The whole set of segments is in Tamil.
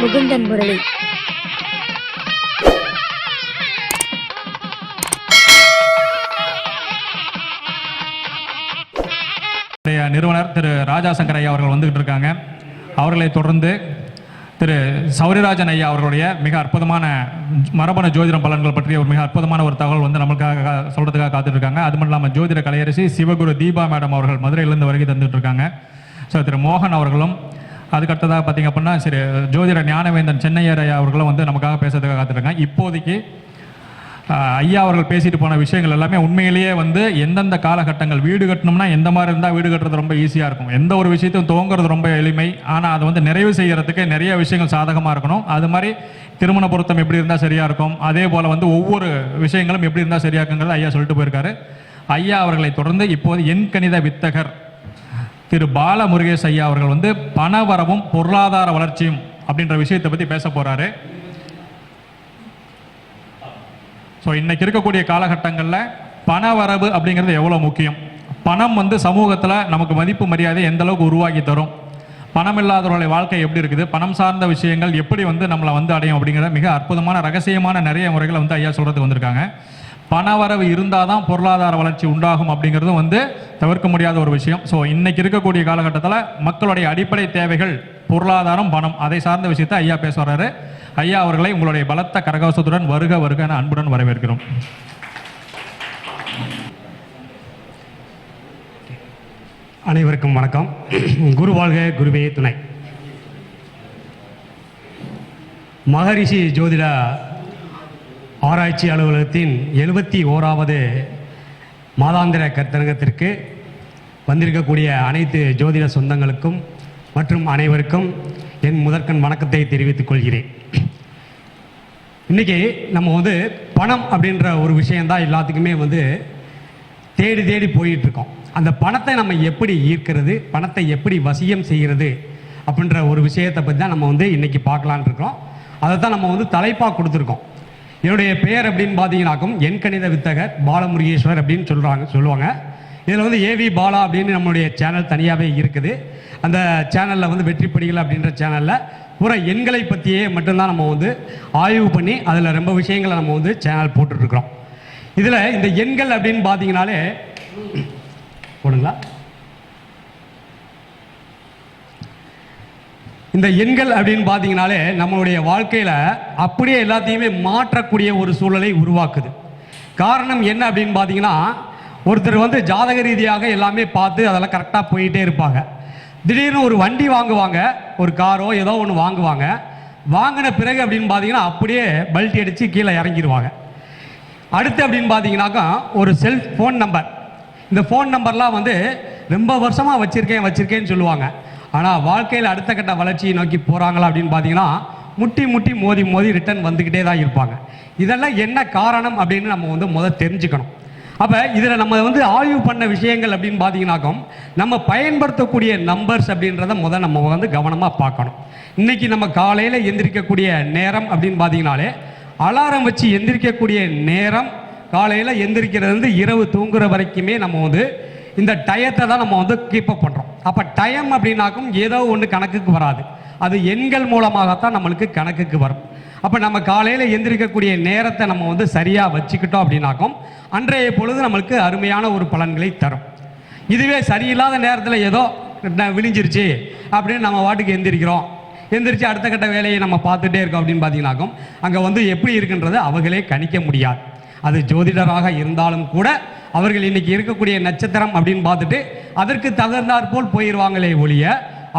முகுந்தன் முரளி. நிறுவனர் திரு ராஜா சங்கர் ஐயா அவர்கள் வந்துகிட்டு இருக்காங்க அவர்களை தொடர்ந்து திரு சௌரிராஜன் ஐயா அவர்களுடைய மிக அற்புதமான மரபணு ஜோதிடம் பலன்கள் பற்றிய ஒரு மிக அற்புதமான ஒரு தகவல் வந்து நம்மளுக்காக சொல்கிறதுக்காக சொல்றதுக்காக காத்துட்டு இருக்காங்க அது மட்டும் இல்லாமல் ஜோதிட கலையரசி சிவகுரு தீபா மேடம் அவர்கள் மதுரையிலிருந்து வருகை தந்துட்டு இருக்காங்க ஸோ திரு மோகன் அவர்களும் அதுக்கடுத்ததாக பார்த்திங்க அப்படின்னா சரி ஜோதிட ஞானவேந்தன் சென்னையர் ஐயா அவர்களும் வந்து நமக்காக பேசுறதுக்காக காத்துருக்காங்க. இப்போதைக்கு ஐயா அவர்கள் பேசிட்டு போன விஷயங்கள் எல்லாமே உண்மையிலேயே வந்து எந்தெந்த காலகட்டங்கள் வீடு கட்டணும்னா எந்த மாதிரி இருந்தால் வீடு கட்டுறது ரொம்ப ஈஸியாக இருக்கும். எந்த ஒரு விஷயத்தையும் துவங்குறது ரொம்ப எளிமை. ஆனால் அதை வந்து நிறைவு செய்கிறதுக்கு நிறைய விஷயங்கள் சாதகமாக இருக்கணும். அது மாதிரி திருமண பொருத்தம் எப்படி இருந்தால் சரியாக இருக்கும்? அதே போல் வந்து ஒவ்வொரு விஷயங்களும் எப்படி இருந்தால் சரியா ஐயா சொல்லிட்டு போயிருக்காரு. ஐயா அவர்களை தொடர்ந்து இப்போது எண் கணித வித்தகர் திரு பால முருகேஷ் ஐயா அவர்கள் வந்து பணவரவும் பொருளாதார வளர்ச்சியும் அப்படின்ற விஷயத்தை பற்றி பேச போகிறாரு ஸோ இன்னைக்கு இருக்கக்கூடிய காலகட்டங்களில் பண வரவு அப்படிங்கிறது எவ்வளோ முக்கியம்? பணம் வந்து சமூகத்தில் நமக்கு மதிப்பு மரியாதை எந்த அளவுக்கு உருவாக்கி தரும்? பணம் இல்லாதவர்களுடைய வாழ்க்கை எப்படி இருக்குது? பணம் சார்ந்த விஷயங்கள் எப்படி வந்து நம்மளை வந்து அடையும் அப்படிங்கிற மிக அற்புதமான ரகசியமான நிறைய முறைகளை வந்து ஐயா சொல்கிறதுக்கு வந்திருக்காங்க. பணவரவு இருந்தால் தான் பொருளாதார வளர்ச்சி உண்டாகும் அப்படிங்கிறதும் வந்து தவிர்க்க முடியாத ஒரு விஷயம். ஸோ இன்னைக்கு இருக்கக்கூடிய காலகட்டத்தில் மக்களுடைய அடிப்படை தேவைகள் பொருளாதாரம் பணம் அதை சார்ந்த விஷயத்தை ஐயா பேச வர்றாரு. ஐயா அவர்களை உங்களுடைய பலத்த கரகவசத்துடன் வருக வருக என அன்புடன் வரவேற்கிறோம். அனைவருக்கும் வணக்கம். குரு வாழ்க குருவே துணை. மகரிஷி ஜோதிடா ஆராய்ச்சி அலுவலகத்தின் எழுபத்தி ஓராவது மாதாந்திர கருத்தரங்கத்திற்கு வந்திருக்கக்கூடிய அனைத்து ஜோதிட சொந்தங்களுக்கும் மற்றும் அனைவருக்கும் என் முதற்கண் வணக்கத்தை தெரிவித்துக் கொள்கிறேன். இன்றைக்கி நம்ம வந்து பணம் அப்படின்ற ஒரு விஷயந்தான் எல்லாத்துக்குமே வந்து தேடி தேடி போயிட்டுருக்கோம். அந்த பணத்தை நம்ம எப்படி ஈர்க்கிறது பணத்தை எப்படி வசியம் செய்கிறது அப்படின்ற ஒரு விஷயத்தை பற்றி தான் நம்ம வந்து இன்றைக்கி பார்க்கலான் இருக்கிறோம் அதை தான் நம்ம வந்து தலைப்பாக கொடுத்துருக்கோம். என்னுடைய பெயர் அப்படின்னு பார்த்தீங்கன்னாக்கும் என் கணித வித்தகர் பாலமுருகேஸ்வர் அப்படின்னு சொல்கிறாங்க சொல்லுவாங்க. இதில் வந்து ஏவி பாலா அப்படின்னு நம்மளுடைய சேனல் தனியாகவே இருக்குது. அந்த சேனலில் வந்து வெற்றி படிகள் அப்படின்ற சேனலில் பூரா எண்களை பற்றியே மட்டும்தான் நம்ம வந்து ஆய்வு பண்ணி அதில் ரொம்ப விஷயங்களை நம்ம வந்து சேனல் போட்டுட்ருக்குறோம் இதில் இந்த எண்கள் அப்படின்னு பார்த்தீங்கனாலே போடுங்களா? இந்த எண்கள் அப்படின்னு பார்த்தீங்கனாலே நம்மளுடைய வாழ்க்கையில் அப்படியே எல்லாத்தையுமே மாற்றக்கூடிய ஒரு சூழலை உருவாக்குது. காரணம் என்ன அப்படின்னு பார்த்தீங்கன்னா ஒருத்தர் வந்து ஜாதக ரீதியாக எல்லாமே பார்த்து அதெல்லாம் கரெக்டாக போயிட்டே இருப்பாங்க. திடீர்னு ஒரு வண்டி வாங்குவாங்க ஒரு காரோ ஏதோ ஒன்று வாங்குவாங்க. வாங்கின பிறகு அப்படின்னு பார்த்தீங்கன்னா அப்படியே பல்ட்டி அடித்து கீழே இறங்கிடுவாங்க அடுத்து அப்படின்னு பார்த்தீங்கன்னாக்கா ஒரு செல் ஃபோன் நம்பர் இந்த ஃபோன் நம்பர்லாம் வந்து ரொம்ப வருஷமாக வச்சுருக்கேன் வச்சுருக்கேன்னு சொல்லுவாங்க. ஆனால் வாழ்க்கையில் அடுத்த கட்ட வளர்ச்சியை நோக்கி போகிறாங்களா அப்படின்னு பார்த்தீங்கன்னா முட்டி முட்டி மோதி மோதி ரிட்டர்ன் வந்துக்கிட்டே தான் இருப்பாங்க. இதெல்லாம் என்ன காரணம் அப்படின்னு நம்ம வந்து முதல் தெரிஞ்சுக்கணும். அப்போ இதில் நம்ம வந்து ஆய்வு பண்ண விஷயங்கள் அப்படின்னு பார்த்தீங்கன்னாக்கும் நம்ம பயன்படுத்தக்கூடிய நம்பர்ஸ் அப்படின்றத முதல் நம்ம வந்து கவனமாக பார்க்கணும். இன்னைக்கு நம்ம காலையில் எந்திரிக்கக்கூடிய நேரம் அப்படின்னு பார்த்தீங்கனாலே அலாரம் வச்சு எந்திரிக்கக்கூடிய நேரம் காலையில் எந்திரிக்கிறது வந்து இரவு தூங்குற வரைக்குமே நம்ம வந்து இந்த டயத்தை தான் நம்ம வந்து கீப்பப் பண்ணுறோம் அப்போ டயம் அப்படின்னாக்கும் ஏதோ ஒன்று கணக்குக்கு வராது. அது எண்கள் மூலமாகத்தான் நம்மளுக்கு கணக்குக்கு வரும். அப்போ நம்ம காலையில் எந்திரிக்கக்கூடிய நேரத்தை நம்ம வந்து சரியாக வச்சுக்கிட்டோம் அப்படின்னாக்கும் அன்றைய பொழுது நம்மளுக்கு அருமையான ஒரு பலன்களை தரும். இதுவே சரியில்லாத நேரத்தில் ஏதோ விழிஞ்சிருச்சு அப்படின்னு நம்ம வாட்டுக்கு எந்திரிக்கிறோம். எந்திரிச்சு அடுத்த கட்ட வேலையை நம்ம பார்த்துட்டே இருக்கோம் அப்படின்னு பார்த்தீங்கன்னாக்கும் அங்கே வந்து எப்படி இருக்குன்றது அவர்களே கணிக்க முடியாது. அது ஜோதிடராக இருந்தாலும் கூட அவர்கள் இன்னைக்கு இருக்கக்கூடிய நட்சத்திரம் அப்படின்னு பார்த்துட்டு அதற்கு தகுந்தாற் போல் போயிடுவாங்களே ஒழிய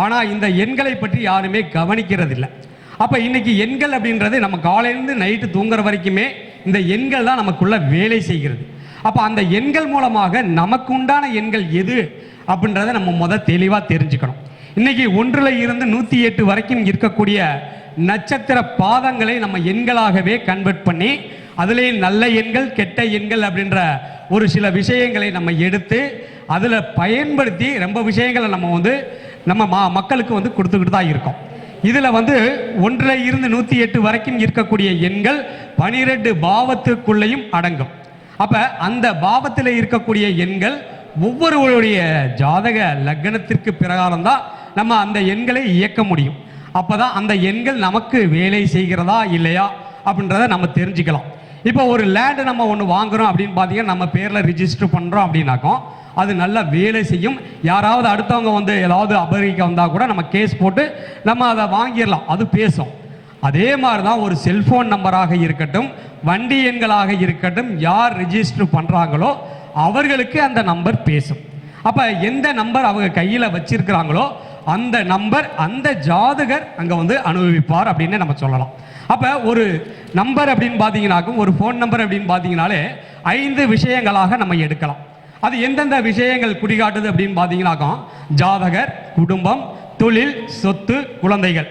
ஆனால் இந்த எண்களை பற்றி யாருமே கவனிக்கிறதில்லை. அப்போ இன்னைக்கு எண்கள் அப்படின்றது நம்ம காலையிலேருந்து நைட்டு தூங்குற வரைக்குமே இந்த எண்கள் தான் நமக்குள்ள வேலை செய்கிறது. அப்போ அந்த எண்கள் மூலமாக நமக்கு உண்டான எண்கள் எது அப்படின்றத நம்ம முத தெளிவாக தெரிஞ்சுக்கணும். இன்னைக்கு ஒன்றில் இருந்து நூற்றி எட்டு வரைக்கும் இருக்கக்கூடிய நட்சத்திர பாதங்களை நம்ம எண்களாகவே கன்வெர்ட் பண்ணி அதுலேயே நல்ல எண்கள் கெட்ட எண்கள் அப்படின்ற ஒரு சில விஷயங்களை நம்ம எடுத்து அதில் பயன்படுத்தி ரொம்ப விஷயங்களை நம்ம வந்து நம்ம மா மக்களுக்கு வந்து கொடுத்துக்கிட்டு தான் இருக்கோம். இதில் வந்து ஒன்றில் இருந்து நூற்றி எட்டு வரைக்கும் இருக்கக்கூடிய எண்கள் பனிரெண்டு பாவத்துக்குள்ளேயும் அடங்கும். அப்போ அந்த பாவத்தில் இருக்கக்கூடிய எண்கள் ஒவ்வொருவருடைய ஜாதக லக்னத்திற்கு பிரகாரம் தான் நம்ம அந்த எண்களை இயக்க முடியும். அப்போ தான் அந்த எண்கள் நமக்கு வேலை செய்கிறதா இல்லையா அப்படின்றத நம்ம தெரிஞ்சுக்கலாம். இப்போ ஒரு லேண்டு நம்ம ஒன்று வாங்குறோம் அப்படின்னு பார்த்தீங்கன்னா நம்ம பேரில் ரிஜிஸ்டர் பண்ணுறோம் அப்படின்னாக்கோ அது நல்லா வேலை செய்யும். யாராவது அடுத்தவங்க வந்து ஏதாவது அபகரிக்க வந்தால் கூட நம்ம கேஸ் போட்டு நம்ம அதை வாங்கிடலாம். அது பேசும். அதே மாதிரி தான் ஒரு செல்ஃபோன் நம்பராக இருக்கட்டும் வண்டி எண்களாக இருக்கட்டும் யார் ரிஜிஸ்டர் பண்ணுறாங்களோ அவர்களுக்கு அந்த நம்பர் பேசும். அப்போ எந்த நம்பர் அவங்க கையில் வச்சிருக்கிறாங்களோ அந்த நம்பர் அந்த ஜாதகர் அங்கே வந்து அனுபவிப்பார் அப்படின்னு நம்ம சொல்லலாம். அப்போ ஒரு நம்பர் அப்படின்னு பார்த்தீங்கன்னாக்கும் ஒரு ஃபோன் நம்பர் அப்படின்னு பார்த்தீங்கனாலே ஐந்து விஷயங்களாக நம்ம எடுக்கலாம். அது எந்தெந்த விஷயங்கள் குடிகாட்டுது அப்படின்னு பார்த்தீங்கனாக்கும் ஜாதகர் குடும்பம் தொழில் சொத்து குழந்தைகள்.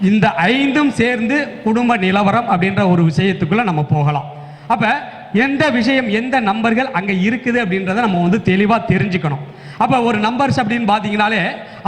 இந்த ஐந்தும் சேர்ந்து குடும்ப நிலவரம் அப்படின்ற ஒரு விஷயத்துக்குள்ளே நம்ம போகலாம். அப்போ எந்த விஷயம் எந்த நம்பர்கள் அங்க இருக்குது அப்படின்றத நம்ம வந்து தெளிவா தெரிஞ்சுக்கணும். அப்ப ஒரு நம்பர்ஸ் அப்படின்னு பாத்தீங்கனாலே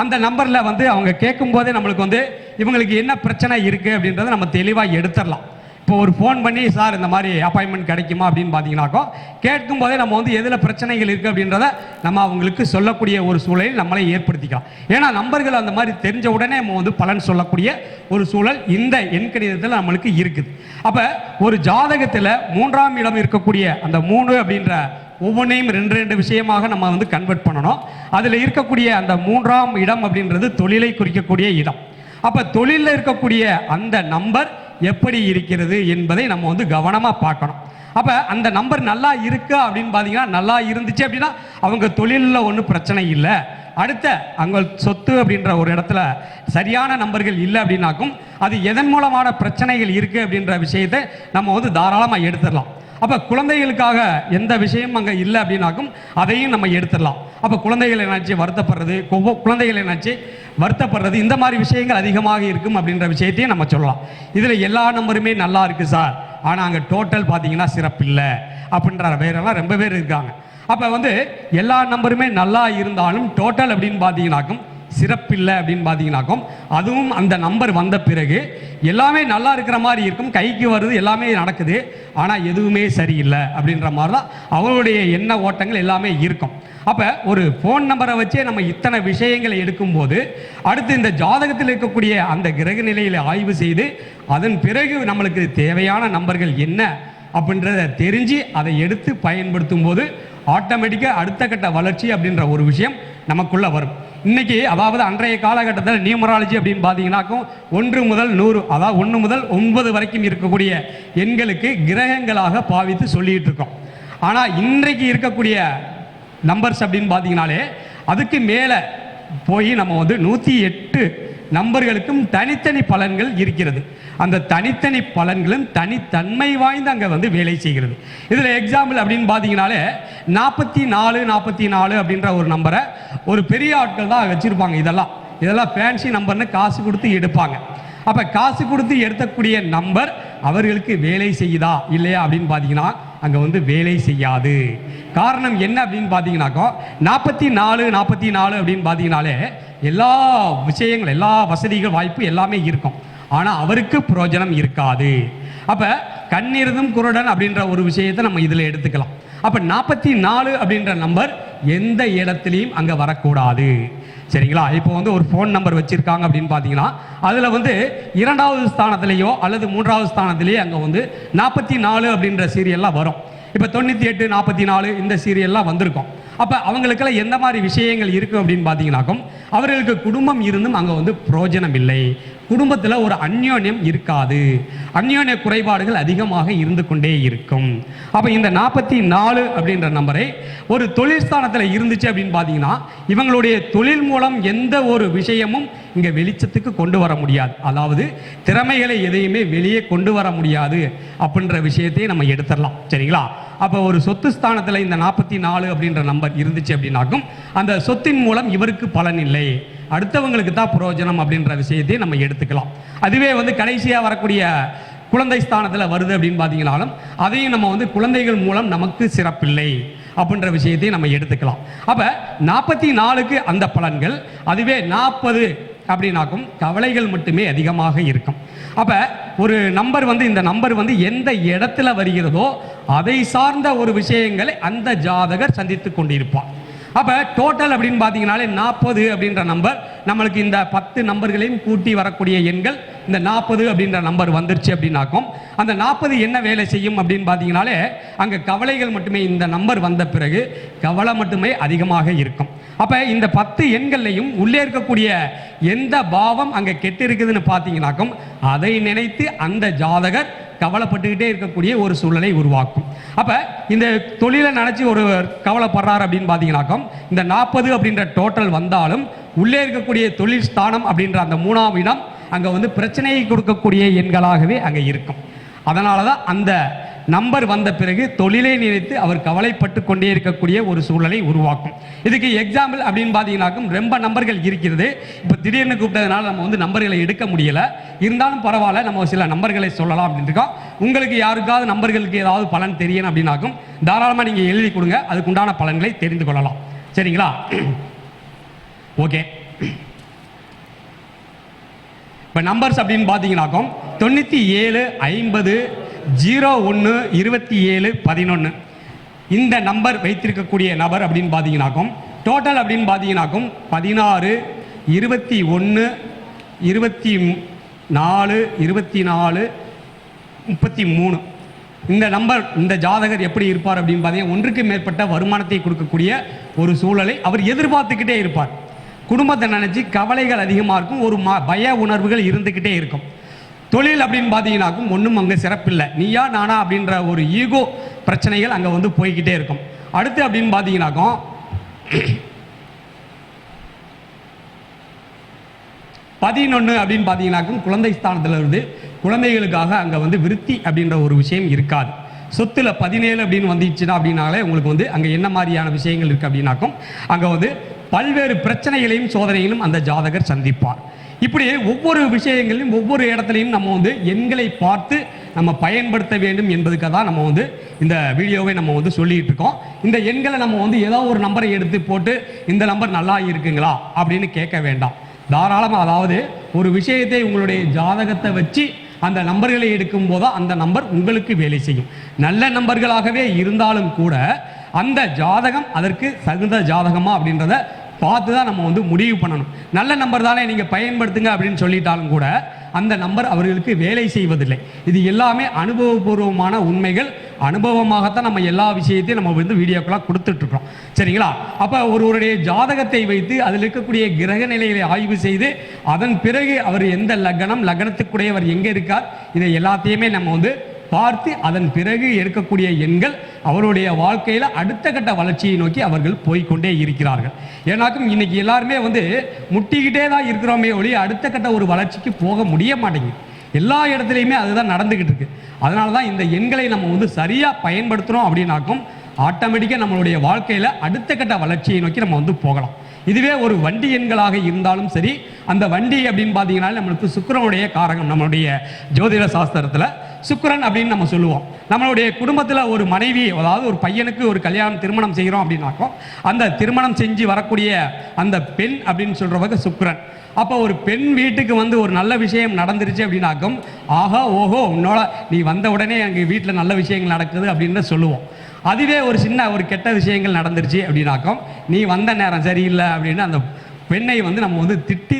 அந்த நம்பர்ல வந்து அவங்க கேட்கும் போதே நம்மளுக்கு வந்து இவங்களுக்கு என்ன பிரச்சனை இருக்கு அப்படின்றத நம்ம தெளிவா எடுத்துடலாம். இப்போ ஒரு ஃபோன் பண்ணி சார் இந்த மாதிரி அப்பாயின்மெண்ட் கிடைக்குமா? அப்படின்னு பார்த்தீங்கன்னாக்கோ கேட்கும் போதே நம்ம வந்து எதில் பிரச்சனைகள் இருக்குது அப்படின்றத நம்ம அவங்களுக்கு சொல்லக்கூடிய ஒரு சூழலில் நம்மளை ஏற்படுத்திக்கலாம். ஏன்னா நம்பர்கள் அந்த மாதிரி தெரிஞ்ச உடனே நம்ம வந்து பலன் சொல்லக்கூடிய ஒரு சூழல் இந்த எண் கணிதத்தில் நம்மளுக்கு இருக்குது. அப்போ ஒரு ஜாதகத்தில் மூன்றாம் இடம் இருக்கக்கூடிய அந்த மூணு அப்படின்ற ஒவ்வொன்றையும் ரெண்டு ரெண்டு விஷயமாக நம்ம வந்து கன்வெர்ட் பண்ணணும். அதில் இருக்கக்கூடிய அந்த மூன்றாம் இடம் அப்படின்றது தொழிலை குறிக்கக்கூடிய இடம். அப்போ தொழிலில் இருக்கக்கூடிய அந்த நம்பர் எப்படி இருக்கிறது என்பதை நம்ம வந்து கவனமாக பார்க்கணும். அப்போ அந்த நம்பர் நல்லா இருக்கா அப்படின்னு பார்த்தீங்கன்னா நல்லா இருந்துச்சு அப்படின்னா அவங்க தொழிலில் ஒன்றும் பிரச்சனை இல்லை. அடுத்த அவங்க சொத்து அப்படின்ற ஒரு இடத்துல சரியான நம்பர்கள் இல்லை அப்படின்னாக்கும் அது எதன் மூலமான பிரச்சனைகள் இருக்குது அப்படின்ற விஷயத்தை நம்ம வந்து தாராளமாக எடுத்துடலாம். அப்போ குழந்தைகளுக்காக எந்த விஷயமும் அங்கே இல்லை அப்படின்னாக்கும் அதையும் நம்ம எடுத்துடலாம். அப்போ குழந்தைகள் என்னாச்சு வருத்தப்படுறது குழந்தைகள் என்னாச்சு வருத்தப்படுறது இந்த மாதிரி விஷயங்கள் அதிகமாக இருக்கும் அப்படின்ற விஷயத்தையும் நம்ம சொல்லலாம். இதில் எல்லா நம்பருமே நல்லா இருக்குது சார். ஆனால் அங்கே டோட்டல் பார்த்தீங்கன்னா சிறப்பில்லை அப்படின்ற பேரெல்லாம் ரொம்ப பேர் இருக்காங்க. அப்போ வந்து எல்லா நம்பருமே நல்லா இருந்தாலும் டோட்டல் அப்படின்னு பார்த்தீங்கன்னாக்கும் சிறப்பில்லை அப்படின்னு பார்த்தீங்கன்னாக்கும் அதுவும் அந்த நம்பர் வந்த பிறகு எல்லாமே நல்லா இருக்கிற மாதிரி இருக்கும் கைக்கு வருது எல்லாமே நடக்குது. ஆனால் எதுவுமே சரியில்லை அப்படின்ற மாதிரி தான் அவருடைய எண்ண ஓட்டங்கள் எல்லாமே இருக்கும். அப்போ ஒரு ஃபோன் நம்பரை வச்சே நம்ம இத்தனை விஷயங்களை எடுக்கும்போது அடுத்து இந்த ஜாதகத்தில் இருக்கக்கூடிய அந்த கிரக நிலையில ஆய்வு செய்து அதன் பிறகு நம்மளுக்கு தேவையான நம்பர்கள் என்ன அப்படின்றத தெரிஞ்சு அதை எடுத்து பயன்படுத்தும் போது ஆட்டோமேட்டிக்காக அடுத்த கட்ட வளர்ச்சி அப்படின்ற ஒரு விஷயம் நமக்குள்ளே வரும். இன்னைக்கு அதாவது அன்றைய காலகட்டத்தில் நியூமராலஜி அப்படின்னு பார்த்தீங்கன்னாக்கும் ஒன்று முதல் நூறு அதாவது ஒன்று முதல் ஒன்பது வரைக்கும் இருக்கக்கூடிய எண்களுக்கு கிரகங்களாக பாவித்து சொல்லிட்டு இருக்கோம். ஆனால் இன்றைக்கு இருக்கக்கூடிய நம்பர்ஸ் அப்படின்னு பார்த்தீங்கனாலே அதுக்கு மேலே போய் நம்ம வந்து நூற்றி எட்டு நம்பர்களுக்கும் தனித்தனி பலன்கள் இருக்கிறது. அந்த தனித்தனி பலன்களும் தனித்தன்மை வாய்ந்து அங்கே வந்து வேலை செய்கிறது. இதில் எக்ஸாம்பிள் அப்படின்னு பார்த்தீங்கனாலே நாற்பத்தி நாலு நாற்பத்தி நாலு அப்படின்ற ஒரு நம்பரை ஒரு பெரிய ஆட்கள் தான் வச்சுருப்பாங்க இதெல்லாம். இதெல்லாம் ஃபேன்சி நம்பர்னு காசு கொடுத்து எடுப்பாங்க. அப்போ காசு கொடுத்து எடுத்தக்கூடிய நம்பர் அவர்களுக்கு வேலை செய்யுதா இல்லையா அப்படின்னு பார்த்தீங்கன்னா அங்கே வந்து வேலை செய்யாது. காரணம் என்ன அப்படின்னு பார்த்தீங்கன்னாக்கோ நாற்பத்தி நாலு நாற்பத்தி நாலு அப்படின்னு பார்த்தீங்கனாலே எல்லா விஷயங்கள் எல்லா வசதிகள் வாய்ப்பு எல்லாமே இருக்கும். ஆனால் அவருக்கு புரோஜனம் இருக்காது. அப்போ கண்ணிருந்தும் குருடன் அப்படின்ற ஒரு விஷயத்தை நம்ம இதில் எடுத்துக்கலாம். அப்போ நாற்பத்தி நாலு அப்படின்ற நம்பர் எந்த இடத்துலையும் அங்கே வரக்கூடாது. சரிங்களா? இப்போ வந்து ஒரு ஃபோன் நம்பர் வச்சுருக்காங்க அப்படின்னு பார்த்தீங்கன்னா அதில் வந்து இரண்டாவது ஸ்தானத்திலேயோ அல்லது மூன்றாவது ஸ்தானத்திலேயோ அங்கே வந்து நாற்பத்தி நாலு அப்படின்ற சீரியல்லாம் வரும். இப்போ தொண்ணூற்றி எட்டு நாற்பத்தி நாலு இந்த சீரியல்லாம் வந்திருக்கும். அப்போ அவங்களுக்கெல்லாம் எந்த மாதிரி விஷயங்கள் இருக்குது அப்படின்னு பார்த்தீங்கன்னாக்கும் அவர்களுக்கு குடும்பம் இருந்தும் அங்கே வந்து பிரயோஜனம் இல்லை. குடும்பத்தில் ஒரு அந்யோன்யம் இருக்காது. அந்யோன்ய குறைபாடுகள் அதிகமாக இருந்து கொண்டே இருக்கும். அப்போ இந்த நாற்பத்தி நாலு அப்படின்ற நம்பரை ஒரு தொழில் ஸ்தானத்தில் இருந்துச்சு அப்படின்னு பார்த்தீங்கன்னா இவங்களுடைய தொழில் மூலம் எந்த ஒரு விஷயமும் இங்கே வெளிச்சத்துக்கு கொண்டு வர முடியாது. அதாவது திறமைகளை எதையுமே வெளியே கொண்டு வர முடியாது அப்படின்ற விஷயத்தையும் நம்ம எடுத்துடலாம். சரிங்களா? அப்போ ஒரு சொத்து ஸ்தானத்தில் இந்த நாற்பத்தி நாலு அப்படின்ற நம்பர் இருந்துச்சு அப்படின்னாக்கும் அந்த சொத்தின் மூலம் இவருக்கு பலன் இல்லை. அடுத்தவங்களுக்கு தான் புரோஜனம் அப்படின்ற விஷயத்தையும் நம்ம எடுத்துக்கலாம். அதுவே வந்து கடைசியாக வரக்கூடிய குழந்தை ஸ்தானத்தில் வருது அப்படின்னு பார்த்தீங்கனாலும் அதையும் நம்ம வந்து குழந்தைகள் மூலம் நமக்கு சிறப்பில்லை அப்படின்ற விஷயத்தையும் நம்ம எடுத்துக்கலாம். அப்போ நாற்பத்தி நாலுக்கு அந்த பலன்கள் அதுவே நாற்பது அப்படின்னாக்கும் கவலைகள் மட்டுமே அதிகமாக இருக்கும். அப்போ ஒரு நம்பர் வந்து இந்த நம்பர் வந்து எந்த இடத்துல வருகிறதோ அதை சார்ந்த ஒரு விஷயங்களை அந்த ஜாதகர் சந்தித்து கொண்டிருப்பார். அப்போ டோட்டல் அப்படின்னு பார்த்தீங்கனாலே நாற்பது அப்படின்ற நம்பர் நம்மளுக்கு இந்த பத்து நம்பர்களையும் கூட்டி வரக்கூடிய எண்கள் இந்த நாற்பது அப்படின்ற நம்பர் வந்துருச்சு அப்படின்னாக்கும் அந்த நாற்பது என்ன வேலை செய்யும் அப்படின்னு பார்த்தீங்கனாலே அங்கே கவலைகள் மட்டுமே இந்த நம்பர் வந்த பிறகு கவலை மட்டுமே அதிகமாக இருக்கும். அப்போ இந்த பத்து எண்கள்லையும் உள்ளே இருக்கக்கூடிய எந்த பாவம் அங்கே கெட்டு இருக்குதுன்னு பார்த்தீங்கன்னாக்கும் அதை நினைத்து அந்த ஜாதகர் கவலைப்பட்டுக்கிட்டே இருக்கக்கூடிய ஒரு சூழ்நிலை உருவாக்கும். அப்போ இந்த தொழிலை நினச்சி ஒரு கவலைப்படுறாரு அப்படின்னு பார்த்தீங்கன்னாக்கும் இந்த நாற்பது அப்படின்ற டோட்டல் வந்தாலும் உள்ளே இருக்கக்கூடிய தொழில் ஸ்தானம் அப்படின்ற அந்த மூணாம் இடம் அங்கே வந்து பிரச்சனையை கொடுக்கக்கூடிய எண்களாகவே அங்கே இருக்கும். அதனால தான் அந்த நம்பர் வந்த பிறகு தொழிலை நினைத்து அவர் கவலைப்பட்டு கொண்டே இருக்கக்கூடிய ஒரு சூழலை உருவாக்கும். இதுக்கு எக்ஸாம்பிள் அப்படின்னு பார்த்தீங்கன்னாக்கும் ரொம்ப நம்பர்கள் இருக்கிறது. இப்போ திடீர்னு கூப்பிட்டதுனால நம்ம வந்து நம்பர்களை எடுக்க முடியல. இருந்தாலும் பரவாயில்ல நம்ம சில நம்பர்களை சொல்லலாம் அப்படின்னு இருக்கோம். உங்களுக்கு யாருக்காவது நம்பர்களுக்கு ஏதாவது பலன் தெரியணும் அப்படின்னாக்கும் தாராளமாக நீங்கள் எழுதி கொடுங்க. அதுக்குண்டான பலன்களை தெரிந்து கொள்ளலாம். சரிங்களா? ஓகே இப்போ நம்பர்ஸ் அப்படின்னு பார்த்தீங்கன்னாக்கும் தொண்ணூற்றி ஏழு ஐம்பது ஜீரோ ஒன்று இருபத்தி ஏழு பதினொன்று இந்த நம்பர் வைத்திருக்கக்கூடிய நபர் அப்படின்னு பார்த்தீங்கன்னாக்கும் டோட்டல் அப்படின்னு பார்த்தீங்கன்னாக்கும் பதினாறு இருபத்தி ஒன்று இருபத்தி நாலு இருபத்தி நாலு முப்பத்தி மூணு. இந்த நம்பர் இந்த ஜாதகர் எப்படி இருப்பார் அப்படின்னு பார்த்தீங்கன்னா ஒன்றுக்கு மேற்பட்ட வருமானத்தை கொடுக்கக்கூடிய ஒரு சூழலை அவர் எதிர்பார்த்துக்கிட்டே இருப்பார். குடும்பத்தை நினச்சி கவலைகள் அதிகமாக இருக்கும் ஒரு ம பய உணர்வுகள் இருந்துக்கிட்டே இருக்கும். தொழில் அப்படின்னு பார்த்தீங்கன்னாக்கும் ஒன்றும் அங்கே சிறப்பில்லை. நீயா நானா அப்படின்ற ஒரு ஈகோ பிரச்சனைகள் அங்கே வந்து போய்கிட்டே இருக்கும். அடுத்து அப்படின்னு பார்த்தீங்கன்னாக்கும் பதினொன்று அப்படின்னு பார்த்தீங்கன்னாக்கும் குழந்தை ஸ்தானத்தில் இருந்து குழந்தைகளுக்காக அங்கே வந்து விருத்தி அப்படின்ற ஒரு விஷயம் இருக்காது. சொத்துல பதினேழு அப்படின்னு வந்துச்சுன்னா அப்படின்னாலே உங்களுக்கு வந்து அங்கே என்ன மாதிரியான விஷயங்கள் இருக்குது அப்படின்னாக்கும் அங்கே வந்து பல்வேறு பிரச்சனைகளையும் சோதனைகளும் அந்த ஜாதகர் சந்திப்பார். இப்படி ஒவ்வொரு விஷயங்களிலும் ஒவ்வொரு இடத்துலையும் நம்ம வந்து எண்களை பார்த்து நம்ம பயன்படுத்த வேண்டும் என்பதுக்காக தான் நம்ம வந்து இந்த வீடியோவை நம்ம வந்து சொல்லிட்டு இருக்கோம். இந்த எண்களை நம்ம வந்து ஏதோ ஒரு நம்பரை எடுத்து போட்டு இந்த நம்பர் நல்லா இருக்குங்களா அப்படின்னு கேட்க வேண்டாம். தாராளமாக அதாவது ஒரு விஷயத்தை உங்களுடைய ஜாதகத்தை வச்சு அந்த நம்பர்களை எடுக்கும் போது அந்த நம்பர் உங்களுக்கு வேலை செய்யும். நல்ல நம்பர்களாகவே இருந்தாலும் கூட அந்த ஜாதகம் அதற்கு தகுந்த ஜாதகமா அப்படின்றத பார்த்து தான் நம்ம வந்து முடிவு பண்ணணும். நல்ல நம்பர் தானே நீங்கள் பயன்படுத்துங்க அப்படின்னு சொல்லிட்டாலும் கூட அந்த நம்பர் அவர்களுக்கு வேலை செய்வதில்லை. இது எல்லாமே அனுபவபூர்வமான உண்மைகள். அனுபவமாகத்தான் நம்ம எல்லா விஷயத்தையும் நம்ம வந்து வீடியோக்கெல்லாம் கொடுத்துட்ருக்கோம். சரிங்களா? அப்போ ஒருவருடைய ஜாதகத்தை வைத்து அதில் இருக்கக்கூடிய கிரக நிலைகளை ஆய்வு செய்து அதன் பிறகு அவர் எந்த லக்னம் லக்னத்துக்குடையவர் எங்கே இருக்கார் இதை எல்லாத்தையுமே நம்ம வந்து பார்த்து அதன் பிறகு எடுக்கக்கூடிய எண்கள் அவருடைய வாழ்க்கையில் அடுத்த கட்ட வளர்ச்சியை நோக்கி அவர்கள் போய்க்கொண்டே இருக்கிறார்கள். ஏன்னாக்கும் இன்னைக்கு எல்லாருமே வந்து முட்டிக்கிட்டே தான் இருக்கிறோமே ஒளி அடுத்த கட்ட ஒரு வளர்ச்சிக்கு போக முடிய மாட்டேங்குது. எல்லா இடத்துலையுமே அதுதான் நடந்துக்கிட்டு இருக்கு. அதனால தான் இந்த எண்களை நம்ம வந்து சரியாக பயன்படுத்துகிறோம் அப்படின்னாக்கும் ஆட்டோமேட்டிக்காக நம்மளுடைய வாழ்க்கையில் அடுத்த கட்ட வளர்ச்சியை நோக்கி நம்ம வந்து போகலாம். இதுவே ஒரு வண்டி எண்களாக இருந்தாலும் சரி அந்த வண்டி அப்படின்னு பார்த்தீங்கன்னா நம்மளுக்கு சுக்கிரனுடைய காரகம் நம்மளுடைய ஜோதிட சாஸ்திரத்தில் சுக்கரன் அப்படின்னு நம்ம சொல்லுவோம். நம்மளுடைய குடும்பத்தில் ஒரு மனைவி அதாவது ஒரு பையனுக்கு ஒரு கல்யாணம் திருமணம் செய்கிறோம் அப்படின்னாக்கோ அந்த திருமணம் செஞ்சு வரக்கூடிய அந்த பெண் அப்படின்னு சொல்கிறவங்க சுக்கரன். அப்போ ஒரு பெண் வீட்டுக்கு வந்து ஒரு நல்ல விஷயம் நடந்துருச்சு அப்படின்னாக்கும் ஆஹா ஓஹோ உன்னோட நீ வந்த உடனே எங்கள் வீட்டில் நல்ல விஷயங்கள் நடக்குது அப்படின்னு சொல்லுவோம். அதுவே ஒரு சின்ன ஒரு கெட்ட விஷயங்கள் நடந்துருச்சு அப்படின்னாக்கும் நீ வந்த நேரம் சரியில்லை அப்படின்னு அந்த பெண்ணை வந்து நம்ம வந்து திட்டி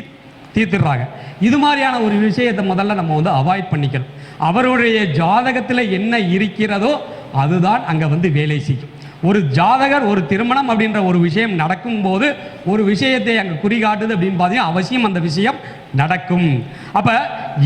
தீர்த்துடுறாங்க. இது மாதிரியான ஒரு விஷயத்தை முதல்ல நம்ம வந்து அவாய்ட் பண்ணிக்கணும். அவருடைய ஜாதகத்தில் என்ன இருக்கிறதோ அதுதான் அங்கே வந்து வேலை செய்யும். ஒரு ஜாதகர் ஒரு திருமணம் அப்படின்ற ஒரு விஷயம் நடக்கும்போது ஒரு விஷயத்தை அங்கே குறிகாட்டுது அப்படின்னு பார்த்தீங்கன்னா அவசியம் அந்த விஷயம் நடக்கும். அப்போ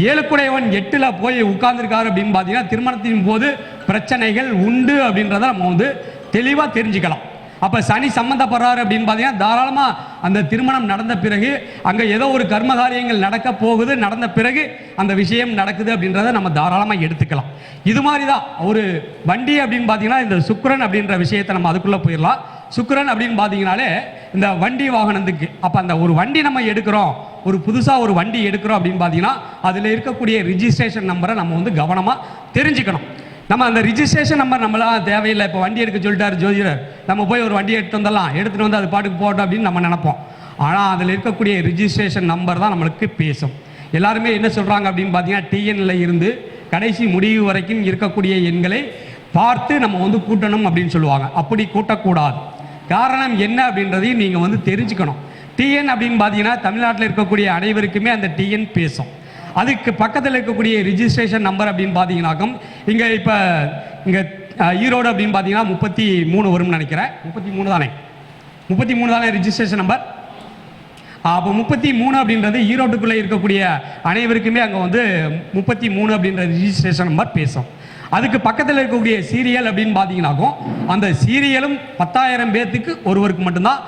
ஏழுக்குடையவன் எட்டில் போய் உட்கார்ந்துருக்காரு அப்படின்னு பார்த்தீங்கன்னா திருமணத்தின் போது பிரச்சனைகள் உண்டு அப்படின்றத நம்ம வந்து தெளிவாக தெரிஞ்சுக்கலாம். அப்போ சனி சம்மந்தப்படுறாரு அப்படின்னு பார்த்தீங்கன்னா தாராளமாக அந்த திருமணம் நடந்த பிறகு அங்கே ஏதோ ஒரு கர்ம காரியங்கள் நடக்க போகுது நடந்த பிறகு அந்த விஷயம் நடக்குது அப்படின்றத நம்ம தாராளமாக எடுத்துக்கலாம். இது மாதிரி தான் ஒரு வண்டி அப்படின்னு பார்த்தீங்கன்னா இந்த சுக்கரன் அப்படின்ற விஷயத்தை நம்ம அதுக்குள்ளே போயிடலாம். சுக்கரன் அப்படின்னு பார்த்தீங்கனாலே இந்த வண்டி வாகனத்துக்கு அப்போ அந்த ஒரு வண்டி நம்ம எடுக்கிறோம் ஒரு புதுசாக ஒரு வண்டி எடுக்கிறோம் அப்படின்னு பார்த்தீங்கன்னா அதில் இருக்கக்கூடிய ரிஜிஸ்ட்ரேஷன் நம்பரை நம்ம வந்து கவனமாக தெரிஞ்சுக்கணும். நம்ம அந்த ரிஜிஸ்ட்ரேஷன் நம்பர் நம்மளாம் தேவையில்லை. இப்போ வண்டி எடுக்க சொல்லிட்டாரு ஜோதிடர். நம்ம போய் ஒரு வண்டி எடுத்து வந்துடலாம். எடுத்துகிட்டு வந்து அது பாட்டுக்கு போட்டோம் அப்படின்னு நம்ம நினைப்போம். ஆனால் அதில் இருக்கக்கூடிய ரிஜிஸ்ட்ரேஷன் நம்பர் தான் நம்மளுக்கு பேசும். எல்லாருமே என்ன சொல்கிறாங்க அப்படின்னு பார்த்தீங்கன்னா டிஎன்ல இருந்து கடைசி முடிவு வரைக்கும் இருக்கக்கூடிய எண்களை பார்த்து நம்ம வந்து கூட்டணும் அப்படின்னு சொல்லுவாங்க. அப்படி கூட்டக்கூடாது. காரணம் என்ன அப்படின்றதையும் நீங்கள் வந்து தெரிஞ்சுக்கணும். டிஎன் அப்படின்னு பார்த்தீங்கன்னா தமிழ்நாட்டில் இருக்கக்கூடிய அனைவருக்குமே அந்த டிஎன் பேசும். அதுக்கு பக்கத்தில் இருக்கக்கூடிய ரிஜிஸ்ட்ரேஷன் நம்பர் அப்படின்னு பார்த்தீங்கன்னாக்கும் இங்கே இப்போ இங்கே ஈரோடு அப்படின்னு பார்த்தீங்கன்னா முப்பத்தி மூணு வரும்னு நினைக்கிறேன். முப்பத்தி மூணு தானே? முப்பத்தி மூணு தானே ரிஜிஸ்ட்ரேஷன் நம்பர் அப்போ முப்பத்தி மூணு அப்படின்றது ஈரோட்டுக்குள்ளே இருக்கக்கூடிய அனைவருக்குமே அங்கே வந்து முப்பத்தி மூணு அப்படின்ற ரிஜிஸ்ட்ரேஷன் நம்பர் பேசும். அதுக்கு பக்கத்தில் இருக்கக்கூடிய சீரியல் அப்படின்னு பார்த்தீங்கன்னாக்கும் அந்த சீரியலும் பத்தாயிரம் பேர்த்துக்கு ஒருவருக்கு மட்டும்தான்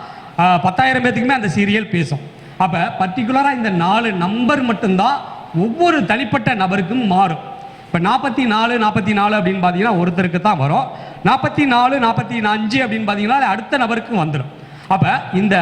பத்தாயிரம் பேர்த்துக்குமே அந்த சீரியல் பேசும். அப்போ பர்டிகுலராக இந்த நாலு நம்பர் மட்டும்தான் ஒவ்வொரு தனிப்பட்ட நபருக்கும் மாறும். இப்போ நாற்பத்தி நாலு நாற்பத்தி நாலு அப்படின்னு பார்த்தீங்கன்னா ஒருத்தருக்கு தான் வரும். நாற்பத்தி நாலு நாற்பத்தி அஞ்சு அப்படின்னு பார்த்தீங்கன்னா அது அடுத்த நபருக்கும் வந்துடும் அப்போ இந்த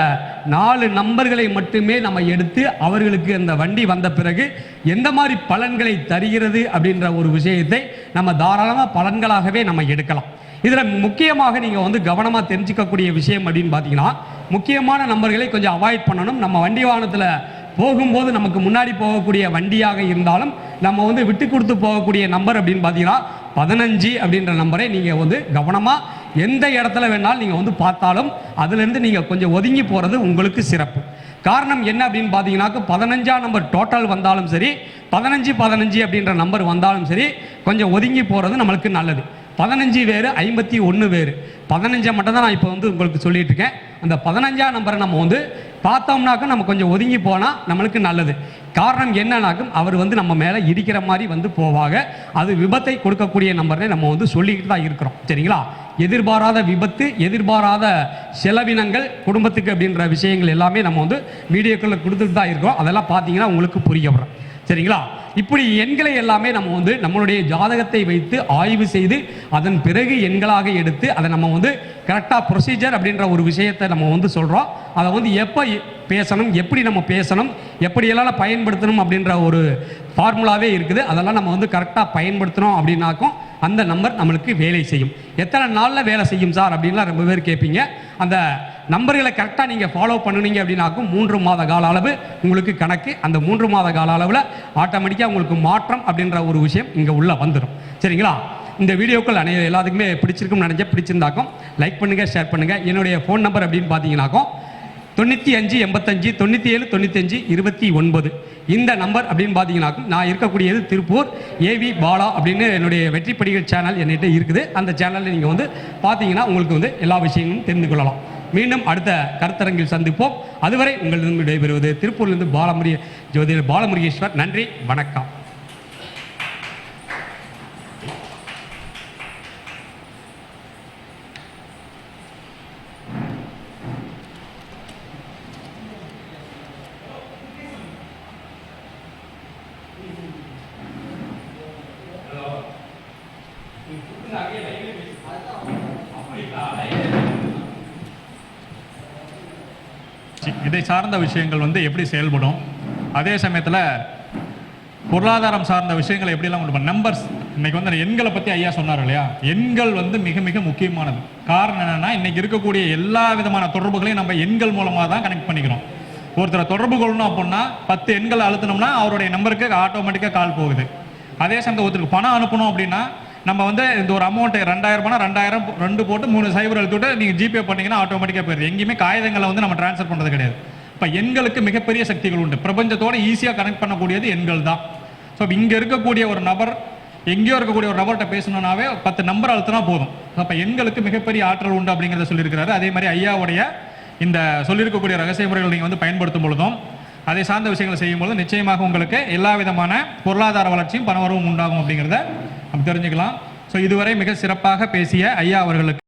நாலு நம்பர்களை மட்டுமே நம்ம எடுத்து அவர்களுக்கு அந்த வண்டி வந்த பிறகு எந்த மாதிரி பலன்களை தருகிறது அப்படின்ற ஒரு விஷயத்தை நம்ம தாராளமாக பலன்களாகவே நம்ம எடுக்கலாம். இதில் முக்கியமாக நீங்கள் வந்து கவனமாக தெரிஞ்சுக்கக்கூடிய விஷயம் அப்படின்னு பார்த்தீங்கன்னா முக்கியமான நம்பர்களை கொஞ்சம் அவாய்ட் பண்ணணும். நம்ம வண்டி வாகனத்தில் போகும்போது நமக்கு முன்னாடி போகக்கூடிய வண்டியாக இருந்தாலும் நம்ம வந்து விட்டு கொடுத்து போகக்கூடிய நம்பர் அப்படின்னு பார்த்தீங்கன்னா பதினஞ்சு அப்படின்ற நம்பரை நீங்கள் வந்து கவனமாக எந்த இடத்துல வேணாலும் நீங்கள் வந்து பார்த்தாலும் அதுலேருந்து நீங்கள் கொஞ்சம் ஒதுங்கி போகிறது உங்களுக்கு சிறப்பு. காரணம் என்ன அப்படின்னு பார்த்தீங்கன்னாக்க பதினஞ்சாம் நம்பர் டோட்டல் வந்தாலும் சரி பதினஞ்சு பதினஞ்சு அப்படின்ற நம்பர் வந்தாலும் சரி கொஞ்சம் ஒதுங்கி போகிறது நம்மளுக்கு நல்லது. பதினஞ்சு வேறு ஐம்பத்தி ஒன்று வேறு. பதினஞ்சை மட்டும் தான் நான் இப்போ வந்து உங்களுக்கு சொல்லிட்டு இருக்கேன். அந்த பதினஞ்சாம் நம்பரை நம்ம வந்து பார்த்தோம்னாக்க நம்ம கொஞ்சம் ஒதுங்கி போனால் நம்மளுக்கு நல்லது. காரணம் என்னன்னாக்கும் அவர் வந்து நம்ம மேலே இடிக்கிற மாதிரி வந்து போவாங்க. அது விபத்தை கொடுக்கக்கூடிய நம்பரை நம்ம வந்து சொல்லிக்கிட்டு தான் இருக்கிறோம். சரிங்களா? எதிர்பாராத விபத்து எதிர்பாராத செலவினங்கள் குடும்பத்துக்கு அப்படின்ற விஷயங்கள் எல்லாமே நம்ம வந்து வீடியோக்களில் கொடுத்துட்டு தான் இருக்கோம். அதெல்லாம் பார்த்தீங்கன்னா உங்களுக்கு புரிய வரும். சரிங்களா? இப்படி எண்களை எல்லாமே நம்ம வந்து நம்மளுடைய ஜாதகத்தை வைத்து ஆய்வு செய்து அதன் பிறகு எண்களாக எடுத்து அதை நம்ம வந்து கரெக்டாக ப்ரொசீஜர் அப்படின்ற ஒரு விஷயத்தை நம்ம வந்து சொல்கிறோம் அதை வந்து எப்போ பேசணும் எப்படி நம்ம பேசணும் எப்படியெல்லாம் பயன்படுத்தணும் அப்படின்ற ஒரு ஃபார்முலாவே இருக்குது. அதெல்லாம் நம்ம வந்து கரெக்டாக பயன்படுத்தணும் அப்படின்னாக்கும் அந்த நம்பர் நம்மளுக்கு வேலை செய்யும். எத்தனை நாளில் வேலை செய்யும் சார் அப்படின்லாம் ரொம்ப பேர் கேட்பீங்க. அந்த நம்பர்களை கரெக்டாக நீங்கள் ஃபாலோ பண்ணுனீங்க அப்படின்னாக்கும் மூன்று மாத கால அளவு உங்களுக்கு கணக்கு. அந்த மூன்று மாத கால அளவில் ஆட்டோமேட்டிக்காக உங்களுக்கு மாற்றம் அப்படின்ற ஒரு விஷயம் இங்கே உள்ளே வந்துடும் சரிங்களா? இந்த வீடியோக்கள் அனைவரும் எல்லாத்துக்குமே பிடிச்சிருக்கும்னு நினைச்சேன். பிடிச்சிருந்தாக்கும் லைக் பண்ணுங்கள் ஷேர் பண்ணுங்கள் என்னுடைய ஃபோன் நம்பர் அப்படின்னு பார்த்தீங்கன்னாக்கும் தொண்ணூற்றி அஞ்சு எண்பத்தஞ்சு தொண்ணூற்றி ஏழு தொண்ணூத்தஞ்சு இருபத்தி ஒன்பது. இந்த நம்பர் அப்படின்னு பார்த்தீங்கன்னாக்கும் நான் இருக்கக்கூடியது திருப்பூர் ஏவி பாலா அப்படின்னு என்னுடைய வெற்றிப்படிகள் சேனல் என்கிட்ட இருக்குது. அந்த சேனலில் நீங்கள் வந்து பார்த்தீங்கன்னா உங்களுக்கு வந்து எல்லா விஷயங்களும் தெரிந்து கொள்ளலாம். மீண்டும் அடுத்த கருத்தரங்கில் சந்திப்போம். அதுவரை உங்களிடம் விடைபெறுவது திருப்பூர்லேருந்து பாலமுரிய ஜோதிடர் பாலமுருகேஸ்வர். நன்றி வணக்கம். இதை சார்ந்த விஷயங்கள் வந்து எப்படி செயல்படும்? அதே சமயத்தில் பொருளாதாரம் சார்ந்த விஷயங்களை எப்படிலாம் கொண்டு நம்பர்ஸ் இன்னைக்கு வந்து அந்த எண்களை பற்றி ஐயா சொன்னார் இல்லையா? எண்கள் வந்து மிக மிக முக்கியமானது. காரணம் என்னென்னா இன்னைக்கு இருக்கக்கூடிய எல்லா விதமான தொடர்புகளையும் நம்ம எண்கள் மூலமாக தான் கனெக்ட் பண்ணிக்கிறோம். ஒருத்தரை தொடர்பு கொள்ளணும் அப்படின்னா பத்து எண்களை அழுத்தினோம்னா அவருடைய நம்பருக்கு ஆட்டோமேட்டிக்காக கால் போகுது. அதே சமயத்தில் ஒருத்தருக்கு பணம் அனுப்பணும் அப்படின்னா நம்ம வந்து இந்த ஒரு அமௌண்ட் ரெண்டாயிரம் ரூபாய் ரெண்டாயிரம் ரெண்டு போட்டு மூணு சைபர் எழுத்துட்டு நீங்கள் ஜிபே பண்ணீங்கன்னா ஆட்டோமேட்டிக்காக போயிருது. எங்கேயுமே காகிதங்களை வந்து நம்ம ட்ரான்ஸ்ஃபர் பண்ணுறது கிடையாது. இப்போ எண்களுக்கு மிகப்பெரிய சக்திகள் உண்டு. பிரபஞ்சத்தோட ஈஸியாக கனெக்ட் பண்ணக்கூடியது எண்கள் தான். ஸோ இங்கே இருக்கக்கூடிய ஒரு நபர் எங்கேயோ இருக்கக்கூடிய ஒரு நபர்கிட்ட பேசணுன்னாவே பத்து நம்பர் அழுத்தினா போதும். அப்போ எண்களுக்கு மிகப்பெரிய ஆற்றல் உண்டு அப்படிங்கிறத சொல்லியிருக்கிறாரு. அதே மாதிரி ஐயாவுடைய இந்த சொல்லியிருக்கக்கூடிய ரகசிய முறைகள் நீங்கள் வந்து பயன்படுத்தும் பொழுதும் அதை சார்ந்த விஷயங்களை செய்யும்போது நிச்சயமாக உங்களுக்கு எல்லா விதமான பொருளாதார வளர்ச்சியும் பணவரவும் உண்டாகும் அப்படிங்கிறத தெரிஞ்சுக்கலாம். ஸோ இதுவரை மிக சிறப்பாக பேசிய ஐயா அவர்களுக்கு